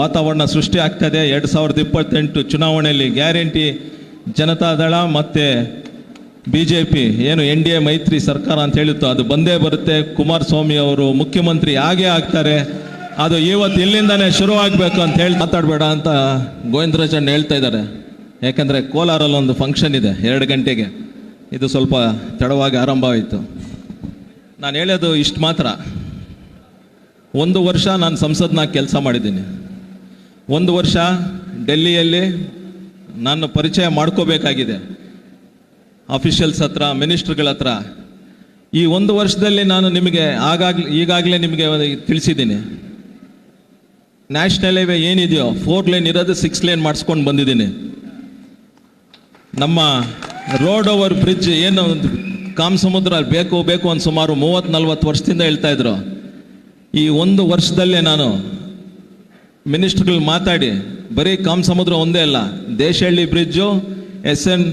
ವಾತಾವರಣ ಸೃಷ್ಟಿ ಆಗ್ತದೆ. ಎರಡು ಸಾವಿರದ ಇಪ್ಪತ್ತೆಂಟು ಚುನಾವಣೆಯಲ್ಲಿ ಗ್ಯಾರಂಟಿ ಜನತಾದಳ ಮತ್ತು ಬಿ ಜೆ ಪಿ ಏನು ಎನ್ ಡಿ ಎ ಮೈತ್ರಿ ಸರ್ಕಾರ ಅಂತ ಹೇಳಿತ್ತು. ಅದು ಬಂದೇ ಬರುತ್ತೆ. ಕುಮಾರಸ್ವಾಮಿ ಅವರು ಮುಖ್ಯಮಂತ್ರಿ ಹಾಗೇ ಆಗ್ತಾರೆ. ಅದು ಇವತ್ತು ಇಲ್ಲಿಂದನೇ ಶುರು ಆಗಬೇಕು ಅಂತ ಹೇಳಿ ಮಾತಾಡಬೇಡ ಅಂತ ಗೋವಿಂದರಾಜಣ್ಣ ಹೇಳ್ತಾ ಇದ್ದಾರೆ. ಯಾಕಂದರೆ ಕೋಲಾರಲ್ಲಿ ಒಂದು ಫಂಕ್ಷನ್ ಇದೆ ಎರಡು ಗಂಟೆಗೆ. ಇದು ಸ್ವಲ್ಪ ತಡವಾಗಿ ಆರಂಭ ಆಯಿತು. ನಾನು ಹೇಳೋದು ಇಷ್ಟು ಮಾತ್ರ. ಒಂದು ವರ್ಷ ನಾನು ಸಂಸತ್ನಾಗ ಕೆಲಸ ಮಾಡಿದ್ದೀನಿ. ಒಂದು ವರ್ಷ ಡೆಲ್ಲಿಯಲ್ಲಿ ನಾನು ಪರಿಚಯ ಮಾಡ್ಕೋಬೇಕಾಗಿದೆ. ಅಫಿಷಿಯಲ್ಸ್ ಹತ್ರ ಮಿನಿಸ್ಟ್ರುಗಳ ಹತ್ರ. ಈ ಒಂದು ವರ್ಷದಲ್ಲಿ ನಾನು ನಿಮಗೆ ಆಗಾಗ್ಲೇ, ಈಗಾಗಲೇ ನಿಮಗೆ ತಿಳಿಸಿದ್ದೀನಿ. ನ್ಯಾಷನಲ್ ಹೈವೇ ಏನಿದೆಯೋ ಫೋರ್ ಲೇನ್ ಇರೋದು ಸಿಕ್ಸ್ ಲೇನ್ ಮಾಡಿಸ್ಕೊಂಡು ಬಂದಿದ್ದೀನಿ. ನಮ್ಮ ರೋಡ್ ಓವರ್ ಬ್ರಿಡ್ಜ್ ಏನು ಕಾಮ ಸಮುದ್ರ ಬೇಕು ಬೇಕು ಅಂತ ಸುಮಾರು ಮೂವತ್ತು ನಲ್ವತ್ತು ವರ್ಷದಿಂದ ಹೇಳ್ತಾ ಇದ್ರು. ಈ ಒಂದು ವರ್ಷದಲ್ಲೇ ನಾನು ಮಿನಿಸ್ಟ್ರುಗಳು ಮಾತಾಡಿ, ಬರೀ ಕಾಮ್ ಸಮುದ್ರ ಒಂದೇ ಅಲ್ಲ, Deshahalli bridge S N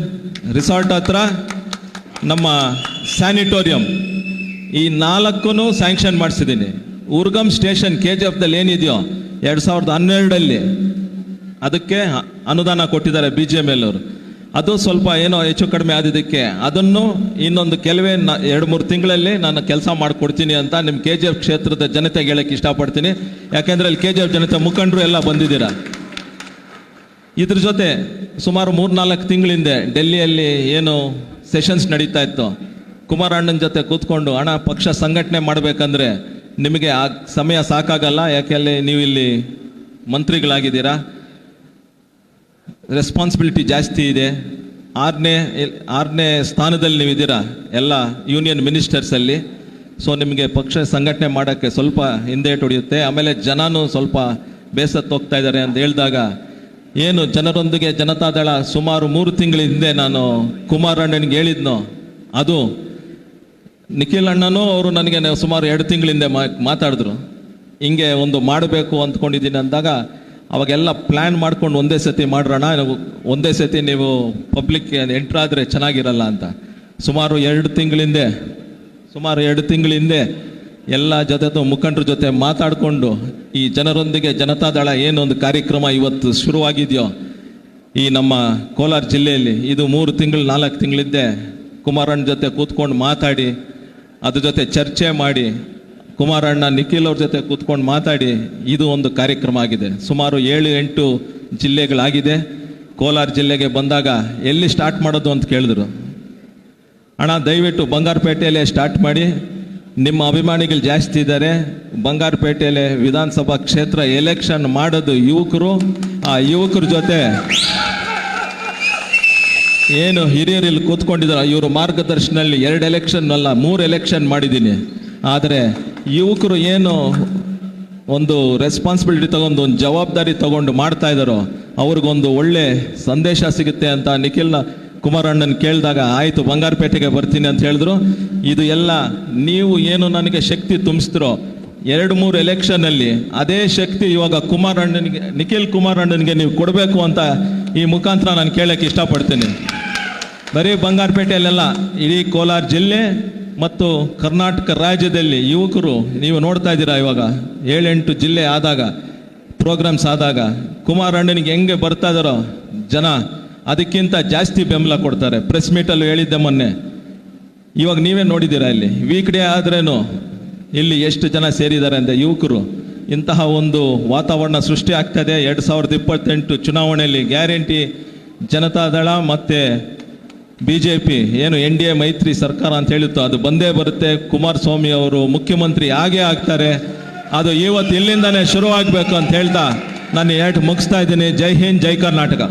resort ಹತ್ರ ನಮ್ಮ ಸ್ಯಾನಿಟೋರಿಯಂ ಈ ನಾಲ್ಕೂ ಸ್ಯಾಂಕ್ಷನ್ ಮಾಡಿಸಿದ್ದೀನಿ. ಉರ್ಗಮ್ ಸ್ಟೇಷನ್ ಕೆ ಜಿ ಎಫ್ದಲ್ಲಿ ಏನಿದೆಯೋ, ಎರಡು ಸಾವಿರದ ಹನ್ನೆರಡಲ್ಲಿ ಅದಕ್ಕೆ ಅನುದಾನ ಕೊಟ್ಟಿದ್ದಾರೆ ಬಿ ಜೆ ಎಂ ಎಲ್ ಅವರು. ಅದು ಸ್ವಲ್ಪ ಏನೋ ಹೆಚ್ಚು ಕಡಿಮೆ ಆದಿದ್ದಕ್ಕೆ ಅದನ್ನು ಇನ್ನೊಂದು ಕೆಲವೇ ಎರಡು ಮೂರು ತಿಂಗಳಲ್ಲಿ ನಾನು ಕೆಲಸ ಮಾಡಿಕೊಡ್ತೀನಿ ಅಂತ ನಿಮ್ಮ ಕೆ ಜಿ ಎಫ್ ಕ್ಷೇತ್ರದ ಜನತೆಗೆ ಹೇಳಕ್ಕೆ ಇಷ್ಟಪಡ್ತೀನಿ. ಯಾಕೆಂದರೆ ಅಲ್ಲಿ ಕೆ ಜಿ ಎಫ್ ಜನತೆ ಮುಖಂಡರು ಎಲ್ಲ ಬಂದಿದ್ದೀರಾ? ಇದ್ರ ಜೊತೆ ಸುಮಾರು ಮೂರ್ನಾಲ್ಕು ತಿಂಗಳಿಂದೆ ಡೆಲ್ಲಿಯಲ್ಲಿ ಏನು ಸೆಷನ್ಸ್ ನಡೀತಾ ಇತ್ತು. ಕುಮಾರಣ್ಣನ ಜೊತೆ ಕೂತ್ಕೊಂಡು ಹಣ ಪಕ್ಷ ಸಂಘಟನೆ ಮಾಡಬೇಕಂದ್ರೆ ನಿಮಗೆ ಆ ಸಮಯ ಸಾಕಾಗಲ್ಲ. ಯಾಕೆ ನೀವು ಇಲ್ಲಿ ಮಂತ್ರಿಗಳಾಗಿದ್ದೀರಾ? ರೆಸ್ಪಾನ್ಸಿಬಿಲಿಟಿ ಜಾಸ್ತಿ ಇದೆ. ಆರನೇ ಆರನೇ ಸ್ಥಾನದಲ್ಲಿ ನೀವಿದ್ದೀರಾ? ಎಲ್ಲ ಯೂನಿಯನ್ ಮಿನಿಸ್ಟರ್ಸಲ್ಲಿ ಸೊ ನಿಮಗೆ ಪಕ್ಷ ಸಂಘಟನೆ ಮಾಡೋಕ್ಕೆ ಸ್ವಲ್ಪ ಹಿಂದೆ ಹೊಡೆಯುತ್ತೆ ಆಮೇಲೆ ಜನನೂ ಸ್ವಲ್ಪ ಬೇಸತ್ತು ಹೋಗ್ತಾ ಇದ್ದಾರೆ ಅಂತ ಹೇಳಿದಾಗ ಏನು ಜನರೊಂದಿಗೆ ಜನತಾದಳ ಸುಮಾರು ಮೂರು ತಿಂಗಳ ಹಿಂದೆ ನಾನು ಕುಮಾರಣ್ಣನಿಗೆ ಹೇಳಿದ್ನೋ? ಅದು ನಿಖಿಲ್ ಅಣ್ಣನೂ ಅವರು ನನಗೆ ಸುಮಾರು ಎರಡು ತಿಂಗಳಿಂದ ಮಾತಾಡಿದ್ರು. ಹಿಂಗೆ ಒಂದು ಮಾಡಬೇಕು ಅಂದ್ಕೊಂಡಿದ್ದೀನಿ ಅಂದಾಗ ಅವಾಗೆಲ್ಲ ಪ್ಲ್ಯಾನ್ ಮಾಡ್ಕೊಂಡು ಒಂದೇ ಸತಿ ಮಾಡ್ರೋಣ ಒಂದೇ ಸತಿ ನೀವು ಪಬ್ಲಿಕ್ ಎಂಟ್ರ್ ಆದರೆ ಚೆನ್ನಾಗಿರಲ್ಲ ಅಂತ. ಸುಮಾರು ಎರಡು ತಿಂಗಳಿಂದೆ, ಸುಮಾರು ಎರಡು ತಿಂಗಳಿಂದೆ ಎಲ್ಲ ಜೊತೆ ಮುಖಂಡರ ಜೊತೆ ಮಾತಾಡಿಕೊಂಡು ಈ ಜನರೊಂದಿಗೆ ಜನತಾದಳ ಏನೊಂದು ಕಾರ್ಯಕ್ರಮ ಇವತ್ತು ಶುರುವಾಗಿದೆಯೋ ಈ ನಮ್ಮ ಕೋಲಾರ ಜಿಲ್ಲೆಯಲ್ಲಿ ಇದು ಮೂರು ತಿಂಗಳು, ನಾಲ್ಕು ತಿಂಗಳಿದ್ದೆ ಕುಮಾರಣ್ಣ ಜೊತೆ ಕೂತ್ಕೊಂಡು ಮಾತಾಡಿ, ಅದ್ರ ಜೊತೆ ಚರ್ಚೆ ಮಾಡಿ ಕುಮಾರಣ್ಣ ನಿಖಿಲ್ ಅವ್ರ ಜೊತೆ ಕೂತ್ಕೊಂಡು ಮಾತಾಡಿ, ಇದು ಒಂದು ಕಾರ್ಯಕ್ರಮ ಆಗಿದೆ. ಸುಮಾರು ಏಳು, ಎಂಟು ಜಿಲ್ಲೆಗಳಾಗಿದೆ. ಕೋಲಾರ ಜಿಲ್ಲೆಗೆ ಬಂದಾಗ ಎಲ್ಲಿ ಸ್ಟಾರ್ಟ್ ಮಾಡೋದು ಅಂತ ಕೇಳಿದ್ರು. ಅಣ್ಣ, ದಯವಿಟ್ಟು ಬಂಗಾರಪೇಟೆಯಲ್ಲೇ ಸ್ಟಾರ್ಟ್ ಮಾಡಿ. ನಿಮ್ಮ ಅಭಿಮಾನಿಗಳು ಜಾಸ್ತಿ ಇದ್ದಾರೆ. ಬಂಗಾರಪೇಟೆಯಲ್ಲಿ ವಿಧಾನಸಭಾ ಕ್ಷೇತ್ರ ಎಲೆಕ್ಷನ್ ಮಾಡೋದು ಯುವಕರು. ಆ ಯುವಕರ ಜೊತೆ ಏನು ಹಿರಿಯರು ಇಲ್ಲಿ ಕೂತ್ಕೊಂಡಿದ್ದಾರೆ. ಇವರು ಮಾರ್ಗದರ್ಶನಲ್ಲಿ ಎರಡು ಎಲೆಕ್ಷನ್ ಅಲ್ಲ, ಮೂರು ಎಲೆಕ್ಷನ್ ಮಾಡಿದ್ದೀನಿ. ಆದರೆ ಯುವಕರು ಏನು ಒಂದು ರೆಸ್ಪಾನ್ಸಿಬಿಲಿಟಿ ತಗೊಂಡು, ಒಂದು ಜವಾಬ್ದಾರಿ ತಗೊಂಡು ಮಾಡ್ತಾ ಇದ್ದಾರೋ, ಅವ್ರಿಗೊಂದು ಒಳ್ಳೆ ಸಂದೇಶ ಸಿಗುತ್ತೆ ಅಂತ ನಿಖಿಲ್ನ ಕುಮಾರಣ್ಣನ ಕೇಳಿದಾಗ, ಆಯಿತು, ಬಂಗಾರಪೇಟೆಗೆ ಬರ್ತೀನಿ ಅಂತ ಹೇಳಿದ್ರು. ಇದು ಎಲ್ಲ ನೀವು ಏನು ನನಗೆ ಶಕ್ತಿ ತುಂಬಿಸ್ತಿರೋ, ಎರಡು ಮೂರು ಎಲೆಕ್ಷನಲ್ಲಿ ಅದೇ ಶಕ್ತಿ ಇವಾಗ ಕುಮಾರಣ್ಣನಿಗೆ ನಿಖಿಲ್ ಕುಮಾರಣ್ಣನಿಗೆ ನೀವು ಕೊಡಬೇಕು ಅಂತ ಈ ಮುಖಾಂತರ ನಾನು ಕೇಳಕ್ಕೆ ಇಷ್ಟಪಡ್ತೀನಿ. ಬರೀ ಬಂಗಾರಪೇಟೆಯಲ್ಲೆಲ್ಲ, ಇಡೀ ಕೋಲಾರ ಜಿಲ್ಲೆ ಮತ್ತು ಕರ್ನಾಟಕ ರಾಜ್ಯದಲ್ಲಿ ಯುವಕರು ನೀವು ನೋಡ್ತಾ ಇದ್ದೀರಾ ಇವಾಗ? ಏಳೆಂಟು ಜಿಲ್ಲೆ ಆದಾಗ ಪ್ರೋಗ್ರಾಮ್ಸ್ ಆದಾಗ ಕುಮಾರಣ್ಣನಿಗೆ ಹೆಂಗೆ ಬರ್ತಾ ಇದ್ದಾರೋ ಜನ ಅದಕ್ಕಿಂತ ಜಾಸ್ತಿ ಬೆಂಬಲ ಕೊಡ್ತಾರೆ. ಪ್ರೆಸ್ ಮೀಟಲ್ಲಿ ಹೇಳಿದ್ದೆ ಮೊನ್ನೆ. ಇವಾಗ ನೀವೇ ನೋಡಿದ್ದೀರಾ ಇಲ್ಲಿ? ವೀಕ್ ಡೇ ಆದ್ರೇನು ಇಲ್ಲಿ ಎಷ್ಟು ಜನ ಸೇರಿದ್ದಾರೆ ಅಂದರೆ ಯುವಕರು. ಇಂತಹ ಒಂದು ವಾತಾವರಣ ಸೃಷ್ಟಿ ಆಗ್ತದೆ ಎರಡು ಸಾವಿರದ ಇಪ್ಪತ್ತೆಂಟು ಚುನಾವಣೆಯಲ್ಲಿ ಗ್ಯಾರಂಟಿ ಜನತಾದಳ ಮತ್ತು ಬಿ ಜೆ ಪಿ ಏನು ಎನ್ ಡಿ ಎ ಮೈತ್ರಿ ಸರ್ಕಾರ ಅಂತ ಹೇಳುತ್ತೋ, ಅದು ಬಂದೇ ಬರುತ್ತೆ. ಕುಮಾರಸ್ವಾಮಿ ಅವರು ಮುಖ್ಯಮಂತ್ರಿ ಆಗೇ ಆಗ್ತಾರೆ. ಅದು ಇವತ್ತು ಇಲ್ಲಿಂದನೇ ಶುರು ಆಗಬೇಕು ಅಂತ ಹೇಳ್ತಾ ನಾನು ಎರಡು ಮುಗಿಸ್ತಾ ಇದ್ದೀನಿ. ಜೈ ಹಿಂದ್, ಜೈ ಕರ್ನಾಟಕ.